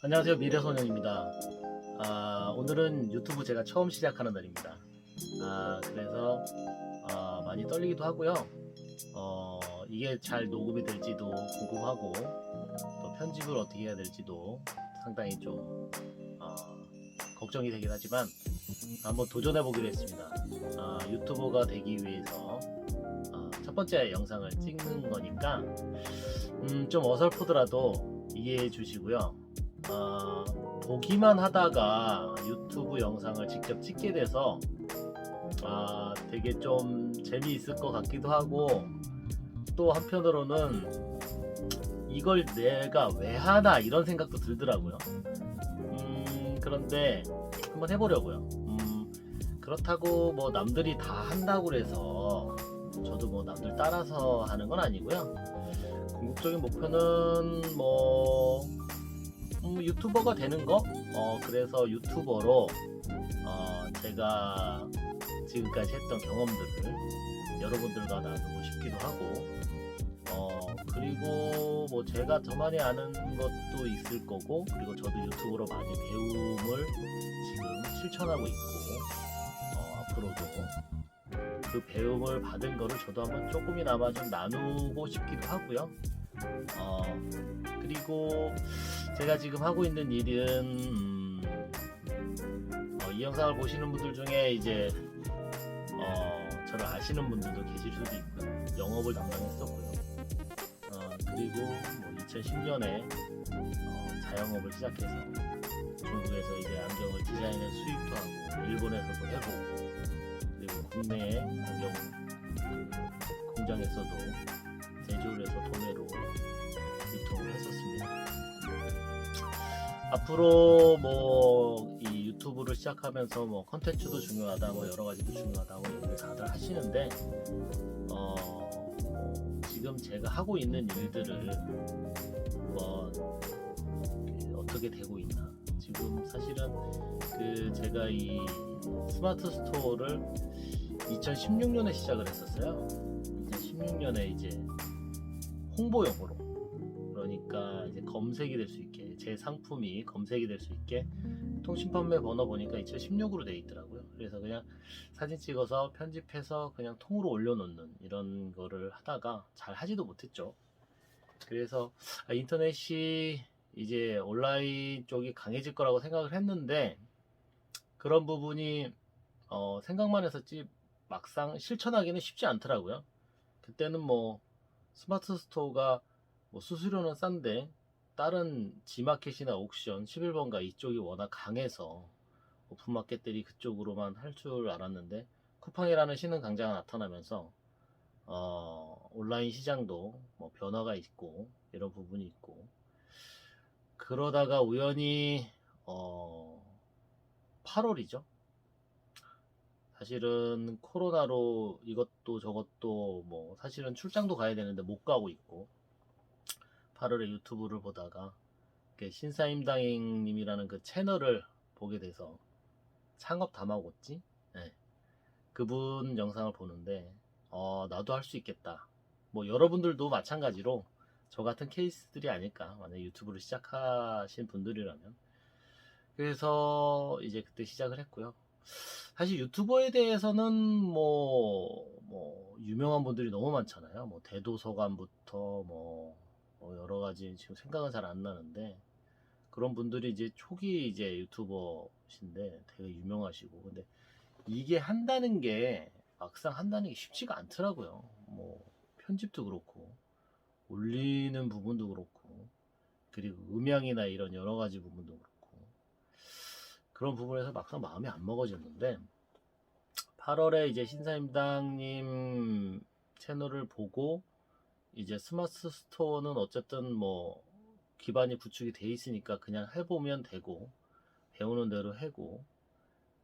안녕하세요 미래소년입니다. 아, 오늘은 유튜브 제가 처음 시작하는 날입니다. 아, 그래서 아, 많이 떨리기도 하고요. 어, 이게 잘 녹음이 될지도 궁금하고 또 편집을 어떻게 해야 될지도 상당히 좀 어, 걱정이 되긴 하지만 한번 도전해 보기로 했습니다. 아, 유튜버가 되기 위해서 아, 첫 번째 영상을 찍는 거니까 음, 좀 어설프더라도 이해해 주시고요. 아, 보기만 하다가 유튜브 영상을 직접 찍게 돼서 아, 되게 좀 재미있을 것 같기도 하고 또 한편으로는 이걸 내가 왜 하나 이런 생각도 들더라고요. 음, 그런데 한번 해보려고요. 음, 그렇다고 뭐 남들이 다 한다고 해서 저도 뭐 남들 따라서 하는 건 아니고요. 궁극적인 목표는 뭐 음, 유튜버가 되는 거? 어, 그래서 유튜버로 어, 제가 지금까지 했던 경험들을 여러분들과 나누고 싶기도 하고 어, 그리고 뭐 제가 저만이 아는 것도 있을 거고 그리고 저도 유튜브로 많이 배움을 지금 실천하고 있고 어, 앞으로도 그 배움을 받은 거를 저도 한번 조금이나마 좀 나누고 싶기도 하고요. 어, 그리고 제가 지금 하고 있는 일은 음, 어, 이 영상을 보시는 분들 중에 이제 어, 저를 아시는 분들도 계실 수도 있고요. 영업을 담당했었고요. 어, 그리고 뭐 2010년에 어, 자영업을 시작해서 중국에서 이제 안경을 디자인해 수입도 하고 일본에서도 해보고 그리고 국내 안경 그 공장에서도 해서 도매로 유통을 했었습니다. 앞으로 뭐 이 유튜브를 시작하면서 뭐 컨텐츠도 중요하다 뭐 여러 가지도 중요하다 뭐 얘기를 다들 하시는데 어뭐 지금 제가 하고 있는 일들을 뭐 어떻게 되고 있나 지금 사실은 그 제가 이 스마트 스토어를 2016년에 시작을 했었어요 2016년에 이제 홍보용으로 그러니까 이제 검색이 될 수 있게 제 상품이 검색이 될 수 있게 통신 판매 번호 보니까 2016으로 돼 있더라고요. 그래서 그냥 사진 찍어서 편집해서 그냥 통으로 올려놓는 이런 거를 하다가 잘 하지도 못했죠. 그래서 아, 인터넷이 이제 온라인 쪽이 강해질 거라고 생각을 했는데 그런 부분이 어, 생각만 했었지 막상 실천하기는 쉽지 않더라고요. 그때는 뭐 스마트 스토어가 뭐 수수료는 싼데 다른 지마켓이나 옥션 11번가 이쪽이 워낙 강해서 오픈마켓들이 그쪽으로만 할 줄 알았는데 쿠팡이라는 신흥 강자가 나타나면서 어, 온라인 시장도 뭐 변화가 있고 이런 부분이 있고 그러다가 우연히 어, 8월이죠. 사실은 코로나로 이것도 저것도 뭐 사실은 출장도 가야 되는데 못 가고 있고 8월에 유튜브를 보다가 신사임당님이라는 그 채널을 보게 돼서 창업 다마고찌 네. 그분 영상을 보는데 어 나도 할 수 있겠다. 뭐 여러분들도 마찬가지로 저 같은 케이스들이 아닐까? 만약 유튜브를 시작하신 분들이라면. 그래서 이제 그때 시작을 했고요 사실 유튜버에 대해서는 뭐, 뭐, 유명한 분들이 너무 많잖아요. 뭐, 대도서관부터 뭐, 뭐 여러 가지 지금 생각은 잘 안 나는데, 그런 분들이 이제 초기 이제 유튜버신데 되게 유명하시고, 근데 이게 한다는 게 막상 한다는 게 쉽지가 않더라고요. 뭐, 편집도 그렇고, 올리는 부분도 그렇고, 그리고 음향이나 이런 여러 가지 부분도 그렇고, 그런 부분에서 막상 마음이 안 먹어졌는데 8월에 이제 신사임당님 채널을 보고 이제 스마트 스토어는 어쨌든 뭐 기반이 구축이 돼 있으니까 그냥 해보면 되고 배우는 대로 해고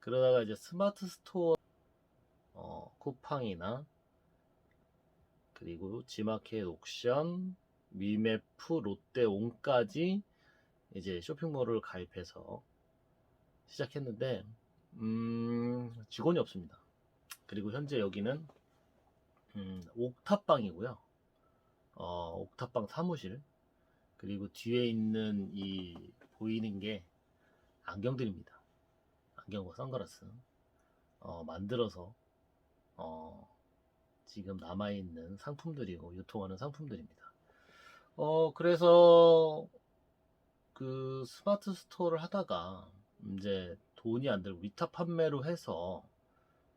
그러다가 이제 스마트 스토어 어, 쿠팡이나 그리고 지마켓 옥션 위메프 롯데온까지 이제 쇼핑몰을 가입해서 시작했는데 음, 직원이 없습니다. 그리고 현재 여기는 음, 옥탑방이고요. 어, 옥탑방 사무실 그리고 뒤에 있는 이 보이는 게 안경들입니다. 안경과 선글라스 어, 만들어서 어, 지금 남아 있는 상품들이고 유통하는 상품들입니다. 어 그래서 그 스마트 스토어를 하다가 이제 돈이 안 들고 위탁 판매로 해서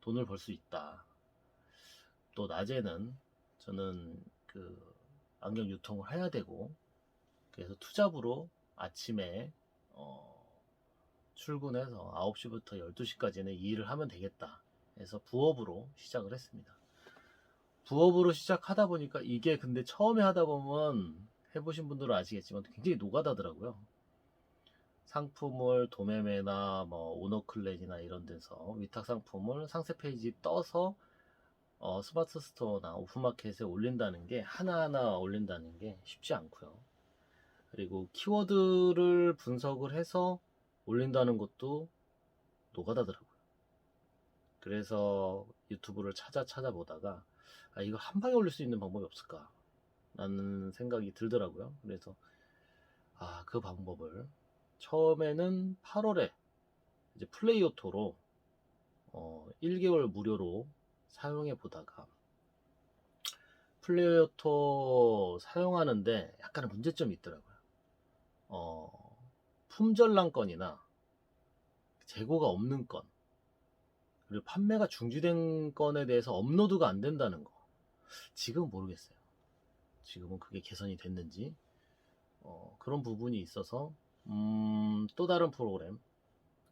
돈을 벌 수 있다. 또 낮에는 저는 그 안경 유통을 해야 되고 그래서 투잡으로 아침에 어, 출근해서 9시부터 12시까지는 이 일을 하면 되겠다 해서 부업으로 시작을 했습니다. 부업으로 시작하다 보니까 이게 근데 처음에 하다 보면 해보신 분들은 아시겠지만 굉장히 노가다더라고요. 상품을 도매매나 뭐 오너클렛이나 이런 데서 위탁 상품을 상세 페이지 떠서 어, 스마트 스토어나 오픈마켓에 올린다는 게 하나하나 올린다는 게 쉽지 않고요. 그리고 키워드를 분석을 해서 올린다는 것도 노가다더라고요. 그래서 유튜브를 찾아 찾아보다가 아, 이거 한 방에 올릴 수 있는 방법이 없을까? 라는 생각이 들더라고요. 그래서 아, 그 방법을 처음에는 8월에 이제 플레이오토로 어, 1개월 무료로 사용해 보다가 플레이오토 사용하는데 약간의 문제점이 있더라고요. 어, 품절난 건이나 재고가 없는 건 그리고 판매가 중지된 건에 대해서 업로드가 안 된다는 거 지금 모르겠어요. 지금은 그게 개선이 됐는지 어, 그런 부분이 있어서 음, 또 다른 프로그램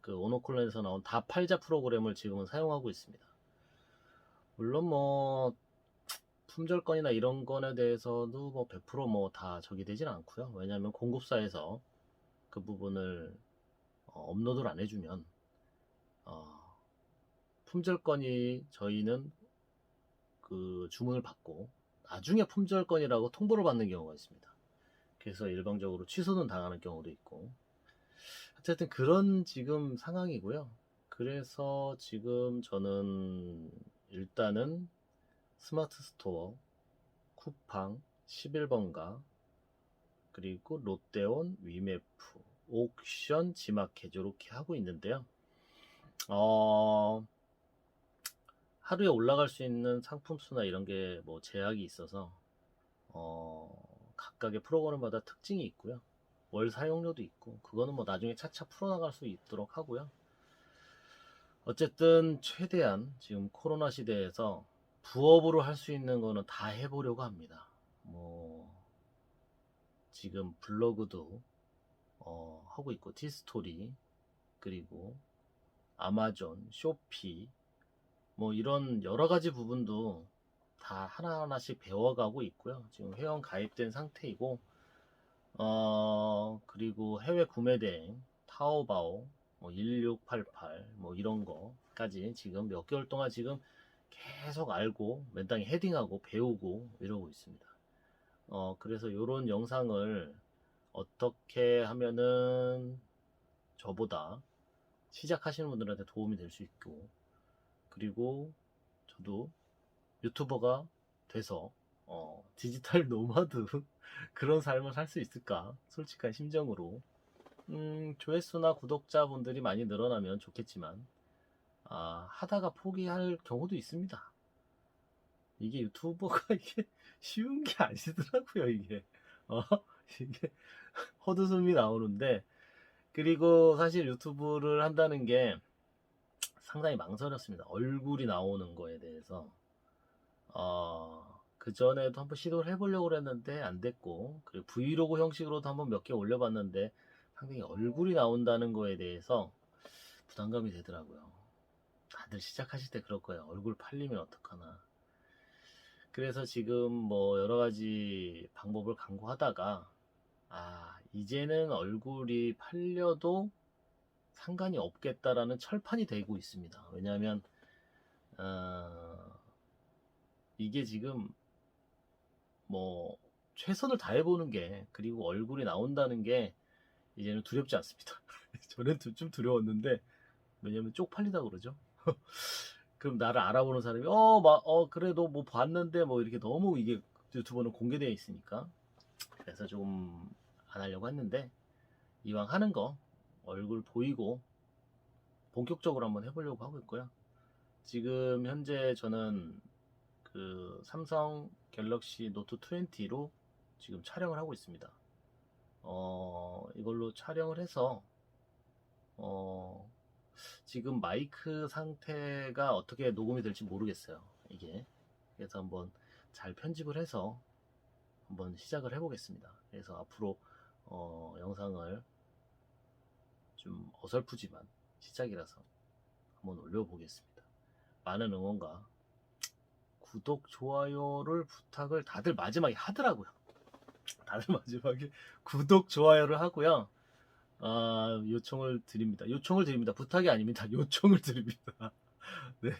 그 오노콜론에서 나온 다 팔자 프로그램을 지금은 사용하고 있습니다. 물론 뭐 품절건이나 이런 건에 대해서도 뭐 100%뭐 다 적이 되진 않고요. 왜냐하면 공급사에서 그 부분을 어, 업로드를 안 해주면 어, 품절건이 저희는 그 주문을 받고 나중에 품절건이라고 통보를 받는 경우가 있습니다. 그래서 일방적으로 취소는 당하는 경우도 있고 어쨌든 그런 지금 상황이고요. 그래서 지금 저는 일단은 스마트 스토어, 쿠팡, 11번가, 그리고 롯데온, 위메프, 옥션, 지마켓 이렇게 하고 있는데요. 어, 하루에 올라갈 수 있는 상품 수나 이런 게 뭐 제약이 있어서 어, 각각의 프로그램마다 특징이 있고요. 월 사용료도 있고 그거는 뭐 나중에 차차 풀어나갈 수 있도록 하고요. 어쨌든 최대한 지금 코로나 시대에서 부업으로 할 수 있는 거는 다 해보려고 합니다. 뭐 지금 블로그도 어, 하고 있고 티스토리 그리고 아마존, 쇼피 뭐 이런 여러 가지 부분도 다 하나하나씩 배워가고 있고요. 지금 회원 가입된 상태이고 어 그리고 해외 구매 대행 타오바오 뭐 1688, 뭐 이런 거까지 지금 몇 개월 동안 지금 계속 알고 맨땅에 헤딩하고 배우고 이러고 있습니다. 어, 그래서 이런 영상을 어떻게 하면은 저보다 시작하시는 분들한테 도움이 될 수 있고, 그리고 저도 유튜버가 돼서, 어, 디지털 노마드 그런 삶을 살 수 있을까? 솔직한 심정으로 음, 조회수나 구독자분들이 많이 늘어나면 좋겠지만, 아, 하다가 포기할 경우도 있습니다. 이게 유튜버가 이게 쉬운 게 아니더라고요, 이게. 어, 이게 헛웃음이 나오는데, 그리고 사실 유튜브를 한다는 게 상당히 망설였습니다. 얼굴이 나오는 거에 대해서. 어, 그 전에도 한번 시도를 해보려고 그랬는데 안 됐고, 그리고 브이로그 형식으로도 한번 몇 개 올려봤는데, 상당히 얼굴이 나온다는 거에 대해서 부담감이 되더라고요. 다들 시작하실 때 그럴 거예요. 얼굴 팔리면 어떡하나. 그래서 지금 뭐 여러 가지 방법을 강구하다가 아 이제는 얼굴이 팔려도 상관이 없겠다라는 철판이 되고 있습니다. 왜냐하면 어, 이게 지금 뭐 최선을 다해보는 게 그리고 얼굴이 나온다는 게 이제는 두렵지 않습니다. 전엔 좀 두려웠는데 왜냐면 쪽팔리다 그러죠. 그럼 나를 알아보는 사람이 어, 막, 어 그래도 뭐 봤는데 뭐 이렇게 너무 이게 유튜브는 공개되어 있으니까 그래서 좀안 하려고 했는데 이왕 하는 거 얼굴 보이고 본격적으로 한번 해보려고 하고 있고요. 지금 현재 저는 그 삼성 갤럭시 노트 20로 지금 촬영을 하고 있습니다. 어, 이걸로 촬영을 해서 어, 지금 마이크 상태가 어떻게 녹음이 될지 모르겠어요. 이게. 그래서 한번 잘 편집을 해서 한번 시작을 해보겠습니다. 그래서 앞으로 어, 영상을 좀 어설프지만 시작이라서 한번 올려보겠습니다. 많은 응원과 구독, 좋아요를 부탁을 다들 마지막에 하더라고요. 다들 마지막에 구독, 좋아요를 하고요. 아, 요청을 드립니다. 요청을 드립니다. 부탁이 아닙니다. 요청을 드립니다. 네.